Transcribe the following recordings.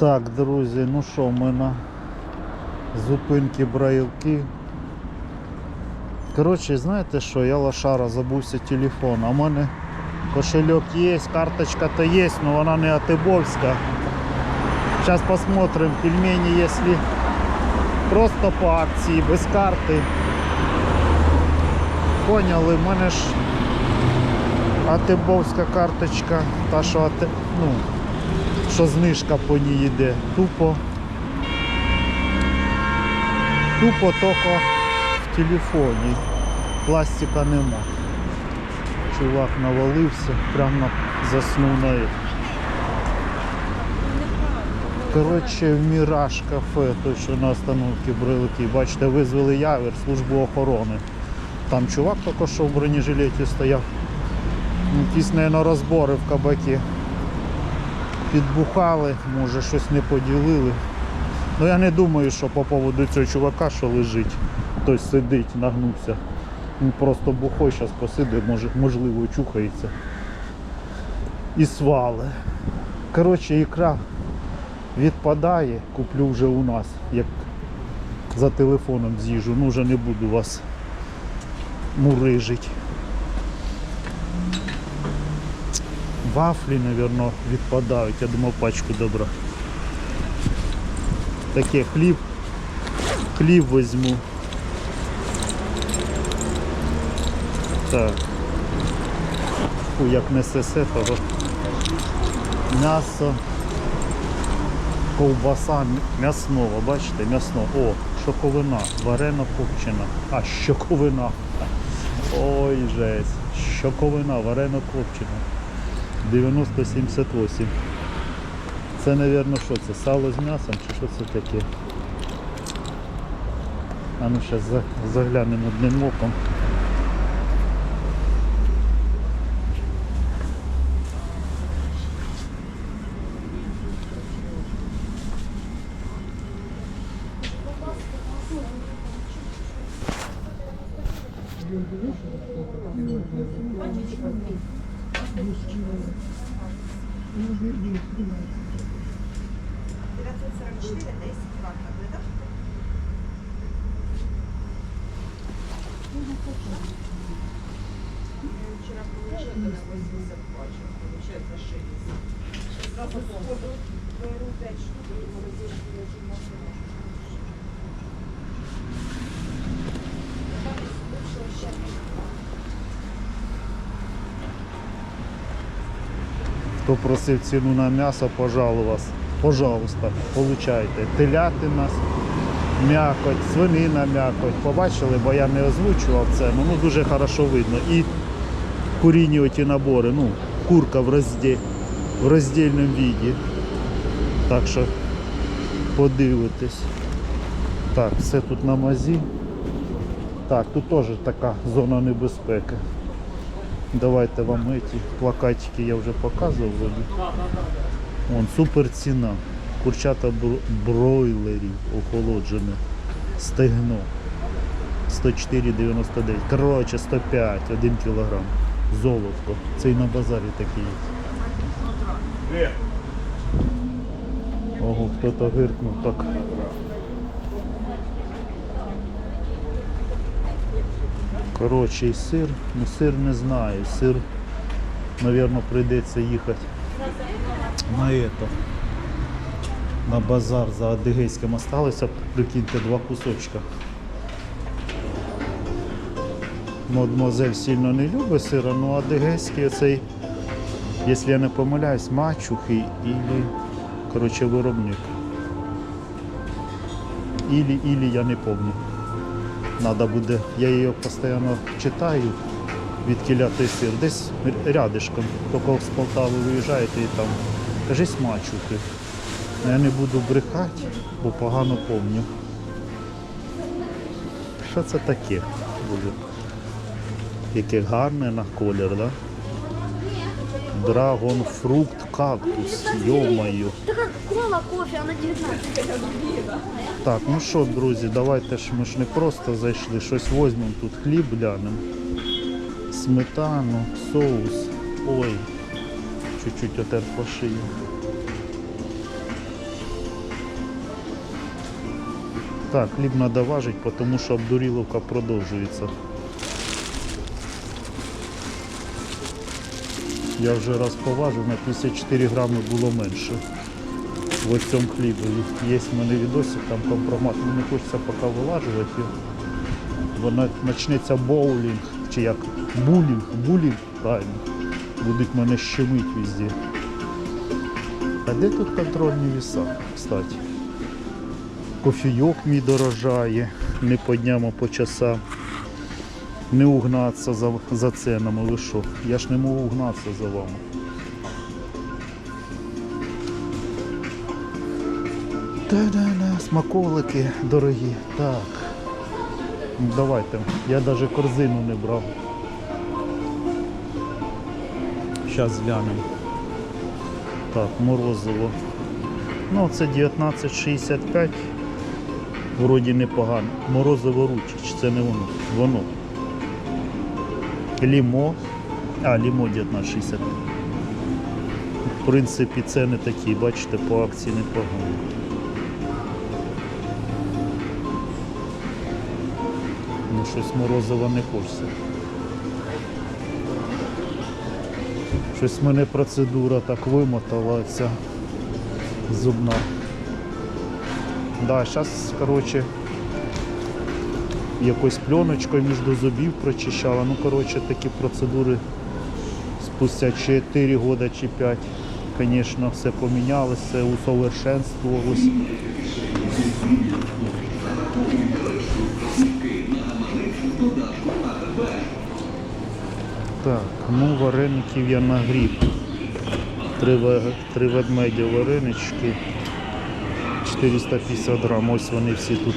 Так, друзі, ну що, ми на зупинки Браїлки. Коротше, знаєте що, я лошара, забувся телефон. А в мене кошельок є, карточка то є, але вона не атибовська. Зараз посмотрим пельмені, якщо просто по акції, без карти. Поняли, в мене ж атибовська карточка, та що АТ, ну, що знижка по ній йде. Тупо. Тупо тільки в телефоні. Пластика нема. Чувак навалився, прямо заснув на їх. Коротше, в Міраж кафе, той, що на остановці Брилики. Бачите, визвали явір, службу охорони. Там чувак тільки що в бронежилеті стояв. Якісь, мабуть, розбори в кабакі підбухали, може щось не поділили. Ну я не думаю, що по поводу цього чувака, що лежить, хтось сидить, нагнувся. Він просто бухой зараз посидить, може, можливо, чухається. І свали. Коротше, ікра відпадає, куплю вже у нас, як за телефоном з'їжу, ну вже не буду вас мурижить. Вафлі, мабуть, відпадають. Я думав пачку добра. Таке хліб. Хліб візьму. Так. Фу, як не сесе, того. М'ясо. Ковбаса м'ясного, бачите, м'ясно. О, шоковина, варено копчена. А, щоковина. Ой, жесть. Щоковина, варено копчена. 9078. Це, мабуть, що це? Сало з м'ясом чи що це таке? А ну зараз заглянемо одним оком. 944, 10, 2 таблеток. Вчера получила на 80 пачек, получается 60. Сейчас сразу 5 штук, различные можно. Хто просив ціну на м'ясо, пожалуйста, получайте. Телятина, м'якоть, свинина м'якоть. Побачили, бо я не озвучував це, ну дуже хорошо видно. І курінні оті набори, ну, курка в, розді... в роздільному віді. Так що подивитесь. Так, все тут на мазі. Так, тут теж така зона небезпеки. Давайте вам эти плакатики я вже показував. вроді. Вон, супер ціна. Курчата бро- бройлерів охолоджене. Стегно. 104,99. Коротше, 105, 1 кілограм. Золотко. Це і на базарі такі є. Ого, хто-то гиркнув так. Коротше, і сир, ну сир не знаю, сир, мабуть, прийдеться їхати на это, на базар за Адигейським осталося, прикиньте, два кусочка. Мадмозель сильно не любить сира, ну адигейський оцей, якщо я не помиляюсь, мачухи ілі, коротше, виробник. Ілі, ілі, я не пам'ятаю. Надо буде, я її постійно читаю, від той сир. Десь рядишком, тільки з Полтави виїжджаєте і там кажись мачухи. Я не буду брехати, бо погано пам'ятаю. Що це таке буде? Яке гарне на колір, да? Драгон фрукт кактус, йомаю. Така кола кофе, вона 19. Так, ну що, друзі, давайте ж ми ж не просто зайшли, щось візьмемо тут, хліб глянемо. Сметану, соус. Ой, чуть-чуть отер по шиї. Так, хліб надо важить, тому що обдуріловка продовжується. Я вже раз поважив, на 54 грами було менше. В цьому хлібові. Є в мене відосик, там компромат. Не хочеться поки вилажувати. Воно почнеться боулінг, чи як булінг, булінг, правильно. Будуть мене щемить везде. А де тут контрольні віса, кстати? Кофійок мій дорожає, не по дням, а по часам. Не угнатися за, за ценами, ви що? Я ж не можу угнатися за вами. Та-да-да, смаколики дорогі. Так. Давайте. Я навіть корзину не брав. Зараз глянемо. Так, морозиво. Ну, це 19,65. Вроді непогано. Морозиво ручич, це не воно. Воно. Лімо. А, лімо 19,65. В принципі, ціни такі, бачите, по акції непогано. Ну, щось морозиво не хочеться. Щось мене процедура так вимотала ця зубна. Да, зараз, коротше, якоюсь пленочкою між зубів прочищала. Ну, коротше, такі процедури спустя 4 роки чи 5. Звісно, все помінялося, все усовершенствувалось. Так, ну вареників я нагрів. Три, три ведмеді варенички. 450 грам. Ось вони всі тут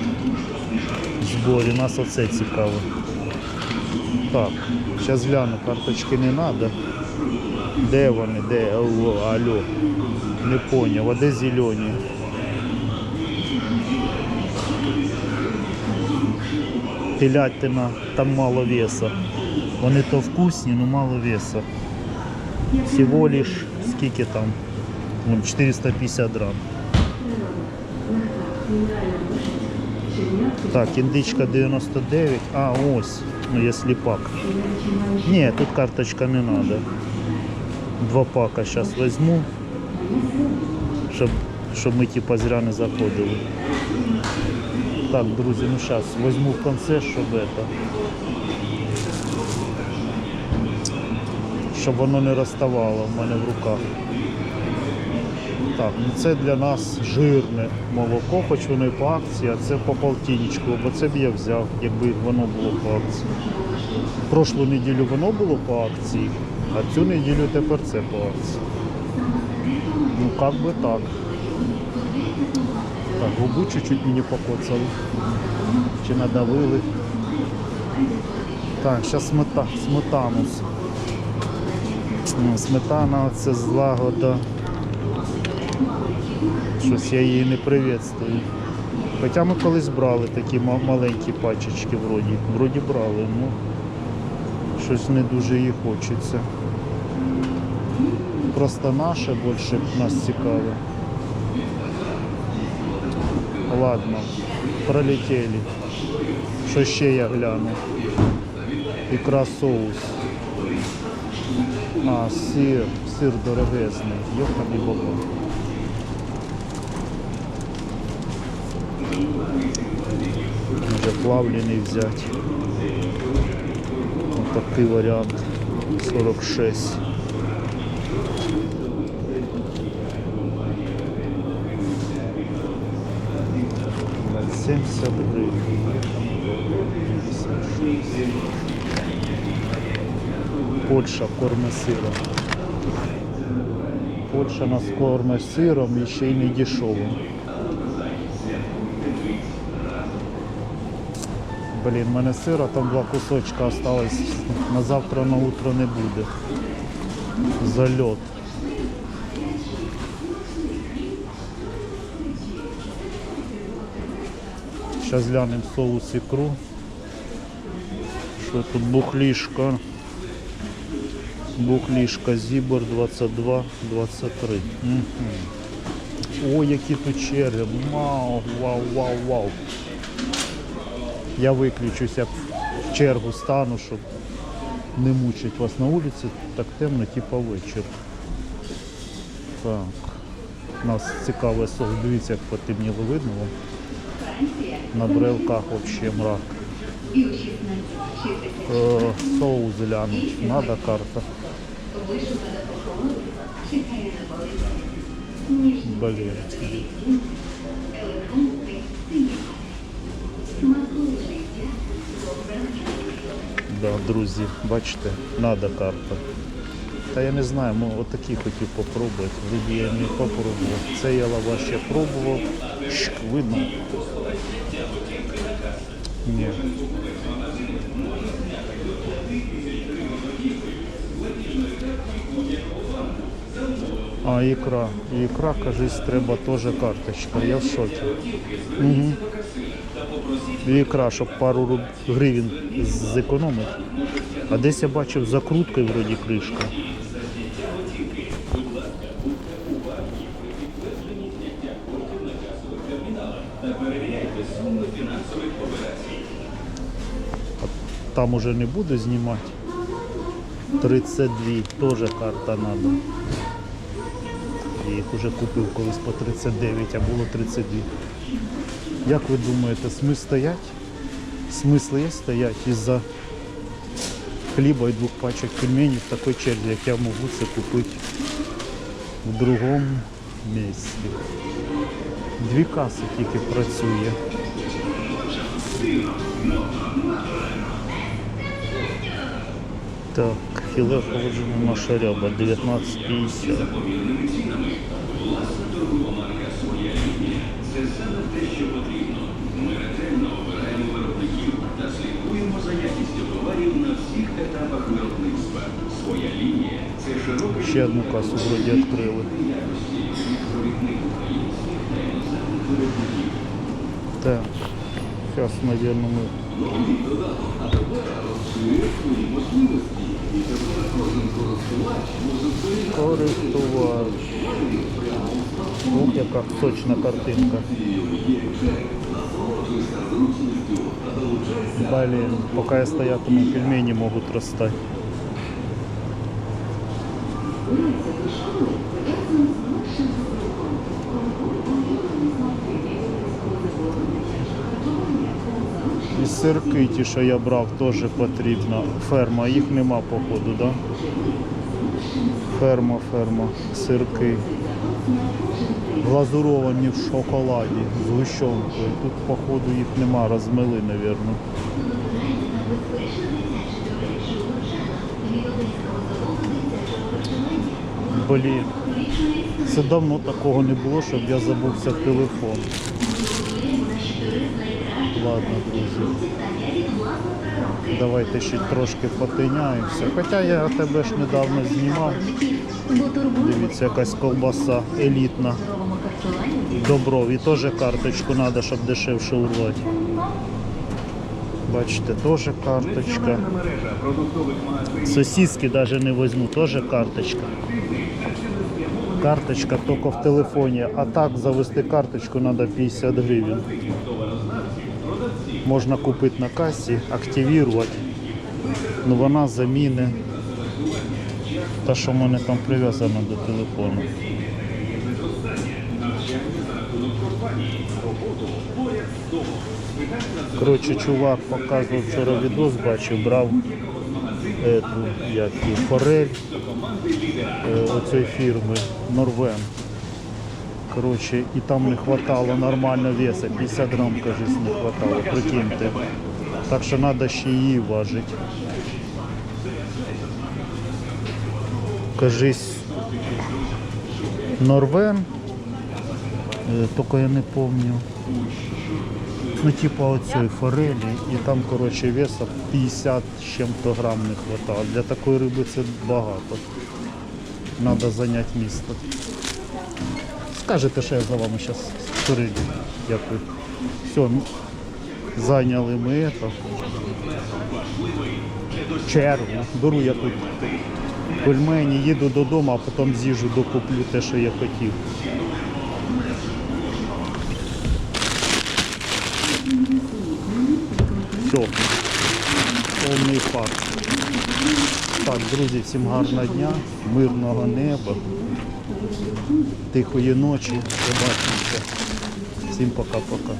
зборі. Нас оце цікаво. Так, зараз гляну, карточки не треба. Де вони? Де? Алло, алло. Не поняв, а де зелені? Телятина, там мало веса. Вони то вкусні, але мало веса. Всего лиш скільки там? 450 грам. Так, індичка 99. А, ось, ну я сліпак. Ні, тут карточка не треба. Два пака зараз візьму, щоб, щоб ми типа зря не заходили. Так, друзі, ну зараз візьму в конце, щоб это. Щоб воно не розставало в мене в руках. Так, ну це для нас жирне молоко, хоч воно і по акції, а це по полтинічку, бо це б я взяв, якби воно було по акції. Прошлу неділю воно було по акції, а цю неділю тепер це по акції. Ну як би так. Так, губу чуть-чуть мені покоцали. Чи надавили. Так, зараз смета, сметанус. Ну, Сметана це злагода. Щось я її не приветствую. Хоча ми колись брали такі маленькі пачечки вроді. Вроді брали, ну щось не дуже її хочеться. Просто наше більше нас цікаве. Ладно, пролетели. Що ще я гляну? Ікра соус. А, сир, сир дорогезний. Йоханий баба. Може плавлений взяти. Ось такий варіант. 46. На 70 гривень. Польща корме сиром. Польща нас корме сиром і ще й не дешевим. Блін, в мене сира, там два кусочка осталось. На завтра на утро не буде. Зальот. Зараз глянемо соус ікру. Що тут бухлішка? Бухлішка Зібор 22, 23. Угу. О, які тут черги. Вау, вау, вау, вау. Я виключуся в чергу стану, щоб не мучить вас на вулиці. Так темно, типа вечір. Так. Нас цікавий соус. Дивіться, як потемніло видно. На брелках взагалі мрак. Е, соус глянуть. Надо карта. Блін. Да, друзі, бачите, надо карта. Та я не знаю, ми отакі хотів попробувати. Вроді я не попробував. Це я лаваш я пробував. Шк, видно. Ні. А, ікра. Ікра, кажись, треба теж карточка. Я в шокі. Угу. Ікра, щоб пару гривень зекономити. А десь я бачив закруткою вроді кришка. Там уже не буду знімати. 32, теж карта надо. Їх уже купив колись по 39, а було 32. Як ви думаєте, смисл стоять? Смисл є стоять із-за хліба і двох пачок пельменів в такій черзі, як я можу це купити в другому місці. Дві каси тільки працює. Так, філе охолоджена наша ряба 19,50. Ще одну касу вроді відкрили. Так, зараз, мабуть, ми користувач. Ух, яка сочна картинка. Блин, пока я стоятиму, пельмени могут растать. І сирки ті, що я брав, теж потрібно. Ферма, їх нема походу, да? Ферма, ферма, сирки. Глазуровані в шоколаді з гущонкою. Тут, походу, їх нема, розмили, мабуть. Блін. Це давно такого не було, щоб я забувся телефон. Ладно, друзі. Давайте ще трошки потиняємося. Хоча я тебе ж недавно знімав. Дивіться, якась колбаса елітна. Добров. І теж карточку треба, щоб дешевше урвати. Бачите, теж карточка. Сосиски навіть не візьму, теж карточка. Карточка тільки в телефоні, а так завести карточку треба 50 гривень. Можна купити на касі, активувати. Ну вона заміни. Та, що в мене там прив'язано до телефону. Коротше, чувак показував вчора відос, бачив, брав ету, як і форель е, оцієї фірми Норвен. Коротше, і там не хватало нормально веса, 50 грам, кажись, не хватало, прикиньте. Так що треба ще її важити. Кажись, Норвен, е, тільки я не пам'ятаю. Ну, типа оцей форелі, і там, коротше, веса 50 з чим-то грам не хватало. Для такої риби це багато. Треба зайняти місто. Скажете, що я за вами зараз прийду. Дякую. Все, зайняли ми это. чергу. Беру я тут пельмені, їду додому, а потім з'їжджу, докуплю те, що я хотів. Все. Повний факт. Так, друзі, всім гарного дня, мирного неба, тихої ночі. Побачимося. Всім пока-пока.